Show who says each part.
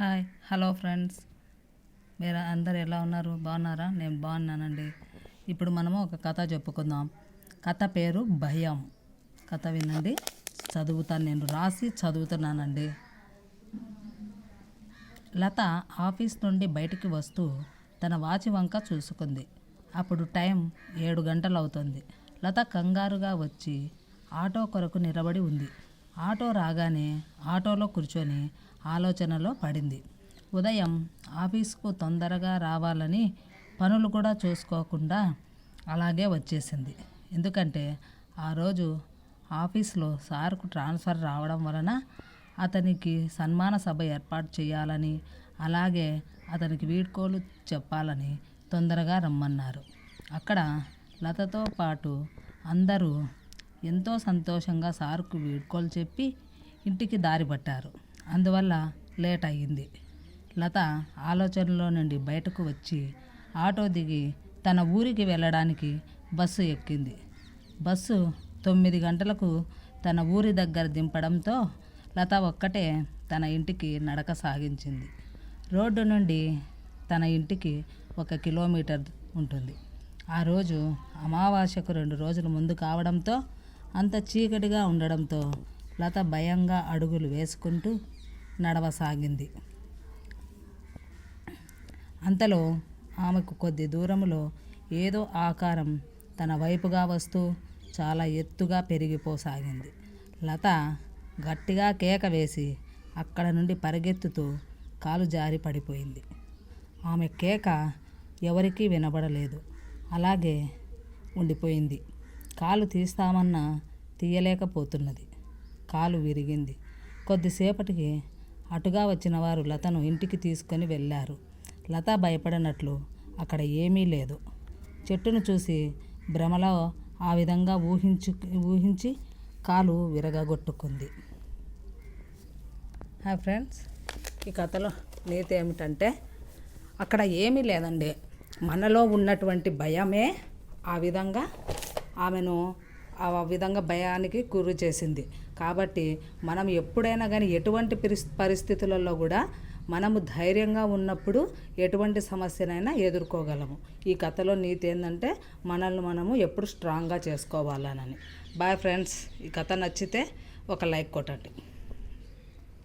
Speaker 1: Hi hello friends. మీరు అందరు ఎలా ఉన్నారు? బాగున్నారా? నేను బాగున్నానండి. ఇప్పుడు మనము ఒక కథ చెప్పుకుందాం. కథ పేరు భయం. కథ వినండి. చదువుతాను నేను రాసి చదువుతున్నానండి. లత ఆఫీస్ నుండి బయటికి వస్తూ తన వాచి వంక చూసుకుంది. అప్పుడు టైం ఏడు గంటలు అవుతుంది లత కంగారుగా వచ్చి ఆటో కొరకు నిలబడి ఉంది. ఆటో రాగానే ఆటోలో కూర్చొని ఆలోచనలో పడింది. ఉదయం ఆఫీస్కు తొందరగా రావాలని పనులు కూడా చూసుకోకుండా అలాగే వచ్చేసింది. ఎందుకంటే ఆ రోజు ఆఫీస్లో సార్కు ట్రాన్స్ఫర్ రావడం వలన అతనికి సన్మాన సభ ఏర్పాటు చేయాలని అలాగే అతనికి వీడ్కోలు చెప్పాలని తొందరగా రమ్మన్నారు. అక్కడ లతతో పాటు అందరూ ఎంతో సంతోషంగా సార్కు వీడ్కోలు చెప్పి ఇంటికి దారి పట్టారు. అందువల్ల లేట్ అయ్యింది. లత ఆలోచనలో నుండి బయటకు వచ్చి ఆటో దిగి తన ఊరికి వెళ్ళడానికి బస్సు ఎక్కింది. బస్సు తొమ్మిది గంటలకు తన ఊరి దగ్గర దింపడంతో లత ఒక్కటే తన ఇంటికి నడక సాగించింది. రోడ్డు నుండి తన ఇంటికి ఒక కిలోమీటర్ ఉంటుంది. ఆ రోజు అమావాస్యకు రెండు రోజుల ముందు కావడంతో అంత చీకటిగా ఉండడంతో లత భయంగా అడుగులు వేసుకుంటూ నడవసాగింది. అంతలో ఆమెకు కొద్ది దూరంలో ఏదో ఆకారం తన వైపుగా వస్తూ చాలా ఎత్తుగా పెరిగిపోసాగింది. లత గట్టిగా కేక వేసి అక్కడ నుండి పరిగెత్తుతూ కాలు జారి పడిపోయింది. ఆమె కేక ఎవరికీ వినబడలేదు. అలాగే ఉండిపోయింది. కాలు తీస్తామన్నా తీయలేకపోతున్నది. కాలు విరిగింది. కొద్దిసేపటికి అటుగా వచ్చిన వారు లతను ఇంటికి తీసుకొని వెళ్ళారు. లత భయపడినట్లు అక్కడ ఏమీ లేదు. చెట్టును చూసి భ్రమలో ఆ విధంగా ఊహించు ఊహించి కాలు విరగగొట్టుకుంది. హాయ్ ఫ్రెండ్స్ ఈ కథలో నీతి ఏమిటంటే అక్కడ ఏమీ లేదండి. మనలో ఉన్నటువంటి భయమే ఆ విధంగా ఆమెను ఆ విధంగా భయానికి గురి చేసింది. కాబట్టి మనం ఎప్పుడైనా కానీ ఎటువంటి పరిస్థితులలో కూడా మనము ధైర్యంగా ఉన్నప్పుడు ఎటువంటి సమస్యనైనా ఎదుర్కోగలము. ఈ కథలో నీతి ఏంటంటే మనల్ని మనము ఎప్పుడు స్ట్రాంగ్గా చేసుకోవాలనని. బాయ్ ఫ్రెండ్స్ ఈ కథ నచ్చితే ఒక లైక్ కొట్టండి.